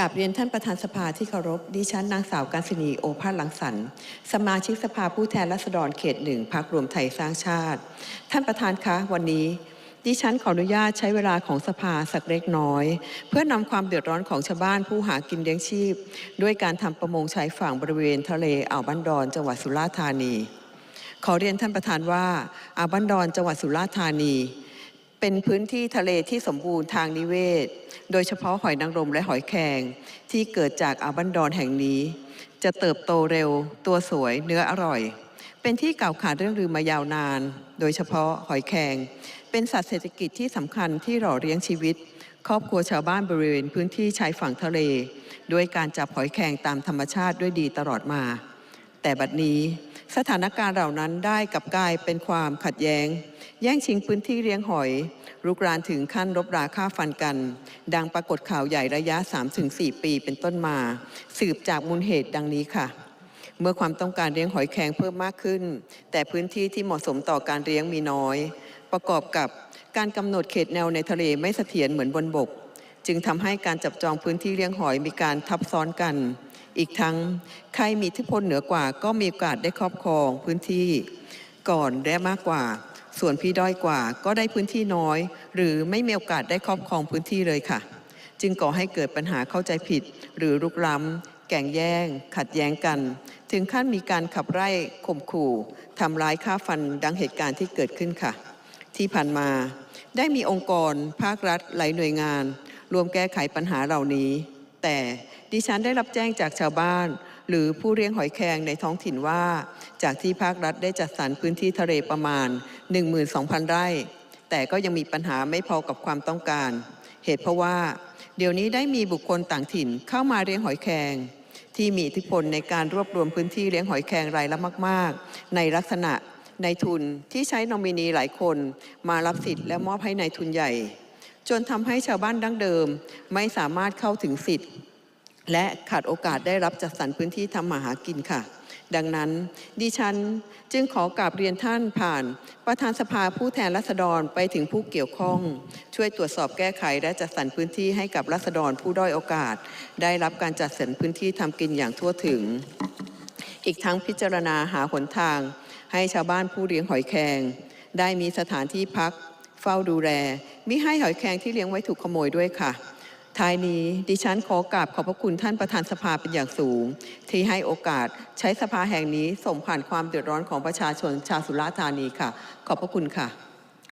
กราบเรียนท่านประธานสภาที่เคารพ ดิฉันนางสาวการศินีโอภาสลังสรรค์สมาชิกสภาผู้แทนราษฎรเขตหนึ่งพักรวมไทยสร้างชาติ ท่านประธานคะวันนี้ ดิฉันขออนุญาตใช้เวลาของสภาสักเล็กน้อย เพื่อนำความเดือดร้อนของชาวบ้านผู้หากินเลี้ยงชีพ ด้วยการทำประมงชายฝั่งบริเวณทะเลอ่าวบ้านดอนจังหวัดสุราษฎร์ธานี ขอเรียนท่านประธานว่าอ่าวบ้านดอนจังหวัดสุราษฎร์ธานี เป็นพื้นที่ทะเลที่สมบูรณ์ทางนิเวศ โดยเฉพาะหอยนางรมและหอยแครงที่เกิดจากอ่าวบ้านดอนแห่งนี้ จะเติบโตเร็ว ตัวสวย เนื้ออร่อย เป็นที่กล่าวขานเรื่องลือมายาวนาน โดยเฉพาะหอยแครงเป็นสัตว์เศรษฐกิจที่สำคัญที่หล่อเลี้ยงชีวิต ครอบครัวชาวบ้านบริเวณพื้นที่ชายฝั่งทะเล ด้วยการจับหอยแครงตามธรรมชาติด้วยดีตลอดมา แต่บัดนี้ สถานการณ์เหล่านั้นได้กลับกลายเป็นความขัดแย้ง แย่งชิงพื้นที่เลี้ยงหอยรุกรานถึงขั้นรบราฆ่าฟันกัน ดังปรากฏข่าวใหญ่ระยะ 3-4 ปีเป็นต้นมา สืบจากมูลเหตุดังนี้ค่ะเมื่อความต้องการเลี้ยงหอยแครงเพิ่มมากขึ้น แต่พื้นที่ที่เหมาะสมต่อการเลี้ยงมีน้อย ประกอบกับการกำหนดเขตแนวในทะเลไม่เสถียรเหมือนบนบก จึงทำให้การจับจองพื้นที่เลี้ยงหอยมีการทับซ้อนกัน อีกทั้งใครมีอิทธิพลเหนือกว่า ก็มีโอกาสได้ครอบครองพื้นที่ก่อนและมากกว่า ส่วนพี่ด้อยกว่าก็ได้พื้นที่น้อย หรือไม่มีโอกาสได้ครอบครองพื้นที่เลยค่ะ จึงก่อให้เกิดปัญหาเข้าใจผิด หรือรุกล้ำแก่งแย่ง ขัดแย้งกัน ถึงขั้นมีการขับไล่ข่มขู่ทำร้ายฆ่าฟันดังเหตุการณ์ที่เกิดขึ้นค่ะ ที่ผ่านมาได้มีองค์กร ภาครัฐหลายหน่วยงาน รวมแก้ไขปัญหาเหล่านี้ แต่ดิฉันได้รับแจ้งจากชาวบ้าน หรือผู้เลี้ยงหอยแครงในท้องถิ่นว่า จากที่ภาครัฐได้จัดสรรพื้นที่ทะเลประมาณ 12,000 ไร่ แต่ก็ยังมีปัญหาไม่พอกับความต้องการ เหตุเพราะว่า เดี๋ยวนี้ได้มีบุคคลต่างถิ่นเข้ามาเลี้ยงหอยแครงที่มีอิทธิพลในการรวบรวมพื้นที่เลี้ยงหอยแครงรายละมาก ๆ ในลักษณะในทุนที่ใช้นอมินีหลายคน มารับสิทธิ์และมอบให้ในทุนใหญ่ จนทำให้ชาวบ้านดั้งเดิม ไม่สามารถเข้าถึงสิทธิ์ และขาดโอกาสได้รับจัดสรรพื้นที่ทำมาหากินค่ะ ดังนั้นดิฉันจึงขอกราบเรียนท่านผ่าน ประธานสภาผู้แทนราษฎรไปถึงผู้เกี่ยวข้อง ช่วยตรวจสอบแก้ไขและจัดสรรพื้นที่ให้กับราษฎรผู้ด้อยโอกาส ได้รับการจัดสรรพื้นที่ทำกินอย่างทั่วถึง อีกทั้งพิจารณาหาหนทาง ให้ชาวบ้านผู้เลี้ยงหอยแครงได้มีสถานที่พัก เฝ้าดูแลมิให้หอยแครงที่เลี้ยงไว้ถูกขโมยด้วยค่ะ ท้ายนี้ดิฉันขอกราบขอบพระคุณท่านประธานสภาเป็นอย่างสูง ที่ให้โอกาสใช้สภาแห่งนี้ส่งผ่านความเดือดร้อนของประชาชนชาวสุราษฎร์ธานีค่ะ ขอบพระคุณค่ะ